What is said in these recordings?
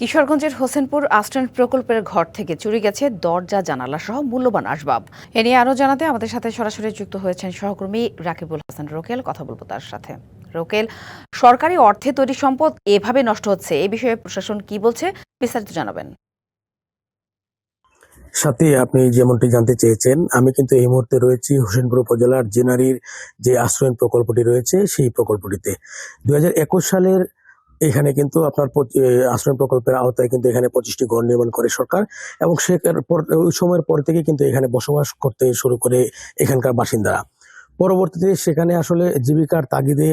কিশোরগঞ্জের হোসেনপুর আশ্রয়ণ প্রকল্পের ঘর থেকে চুরি গেছে দরজা জানালা সহ মূল্যবান আসবাব। এ নিয়ে আরও জানাতে আমাদের সাথে সরাসরি যুক্ত হয়েছেন সহকর্মী রাকিবুল হাসান রোকেল। কথা বলব তার সাথে। রোকেল, সরকারি অর্থে তৈরি সম্পদ এভাবে নষ্ট হচ্ছে, এ বিষয়ে প্রশাসন কি বলছে বিস্তারিত জানাবেন। সাথে আপনি যেমনটি জানতে চেয়েছেন, আমি কিন্তু এই মুহূর্তে রয়েছি হোসেনপুর উপজেলার জেনারির যে আশ্রয়ণ প্রকল্পটি রয়েছে, সেই প্রকল্পটিতে। দুই হাজার একুশ সালের এখানে কিন্তু আপনার আশ্রয়ণ প্রকল্পের আওতায় কিন্তু এখানে পঁচিশটি ঘর নির্মাণ করে সরকার এবং সে ওই সময়ের পর থেকে কিন্তু এখানে বসবাস করতে শুরু করে এখানকার বাসিন্দারা। পরবর্তীতে সেখানে আসলে জীবিকার তাগিদে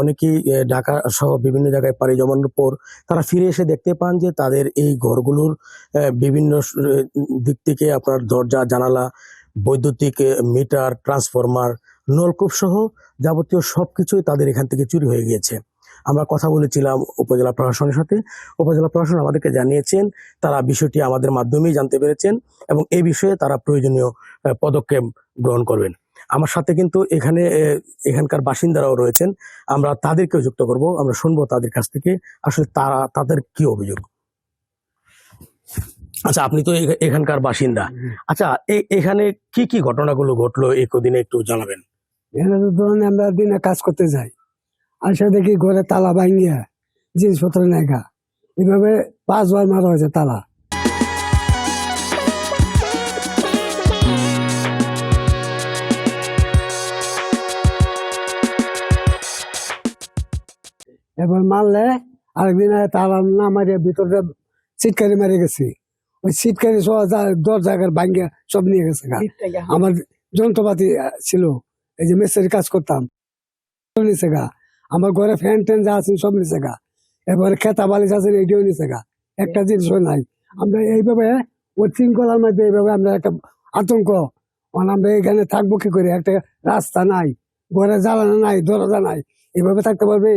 অনেকেই ঢাকা সহ বিভিন্ন জায়গায় পাড়ি জমানোর পর তারা ফিরে এসে দেখতে পান যে তাদের এই ঘরগুলোর বিভিন্ন দিক থেকে আপনার দরজা, জানালা, বৈদ্যুতিক মিটার, ট্রান্সফরমার, নলকূপ সহ যাবতীয় সবকিছুই তাদের এখান থেকে চুরি হয়ে গিয়েছে। আমরা কথা বলেছিলাম উপজেলা প্রশাসনের সাথে। উপজেলা প্রশাসন আমাদেরকে জানিয়েছেন তারা বিষয়টি আমাদের মাধ্যমেই জানতে পেরেছেন এবং এই বিষয়ে তারা প্রয়োজনীয় পদক্ষেপ গ্রহণ করবেন। আমার সাথে কিন্তু এখানে এখানকার বাসিন্দারাও রয়েছেন। আমরা তাদেরকেও যুক্ত করব আমরা শুনব তাদের কাছ থেকে আসলে তারা তাদের কি অভিযোগ। আচ্ছা আপনি তো এখা- এখানকার বাসিন্দা। আচ্ছা এখানে কি কি ঘটনাগুলো ঘটলো এই কদিনে একটু জানাবেন। এখানে তো ধরুন আমরা দিনে কাজ করতে যাই। আসে দেখি ঘরে তালা ভাঙিয়া জিনিসপত্র নেগা এইভাবে পাঁচবার মারা হয়েছে তালা। এবার মারলে আরেকদিন তালা না মারিয়া ভিতরে সিটকারি মারি গেছি। ওই সিটকারি সহ দরজাগার ভাঙ্গিয়া সব নিয়ে গেছে গা। আমার যন্ত্রপাতি ছিল এই যে মেসের কাজ করতাম। গা। আমার ঘরে ফ্যান ট্যান যা আছে সব নিছে গা। এবারে খেতা বালিশ আছে এটিও নিছে গা। একটা জিনিসও নাই। আমরা এইভাবে ওই শৃঙ্খলার মধ্যে এইভাবে আমরা একটা আতঙ্ক। মানে আমরা এখানে থাকব কি করে? একটা রাস্তা নাই, ঘরে জ্বালানো নাই, দরজা নাই। এইভাবে থাকতে পারবে?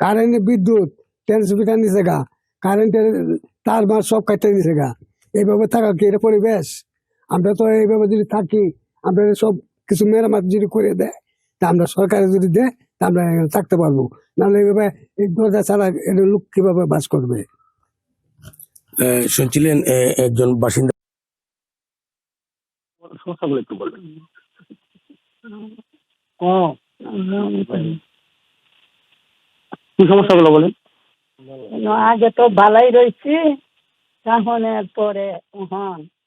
কারেন্ট বিদ্যুৎ ট্রান্সমিটার নিছে গা। কারেন্টের তার মার সব কাটতে নিছে গা। এইভাবে থাকা কি এটা পরিবেশ? আমরা তো এইভাবে যদি থাকি, আমরা সব কিছু মেরামত যদি করে দেয় তা আমরা সরকারে যদি দেয় তা আমরা এখানে থাকতে পারব। নাহলে এইভাবে এই দরজা ছাড়া এটা লোক কীভাবে বাস করবে? শুনছিলেন একজন বাসিন্দা সমস্যাগুলো একটু বলবেন। কি সমস্যাগুলো বলেন? না, আগে তো ভালাই রয়েছি তাহলে পরে হন।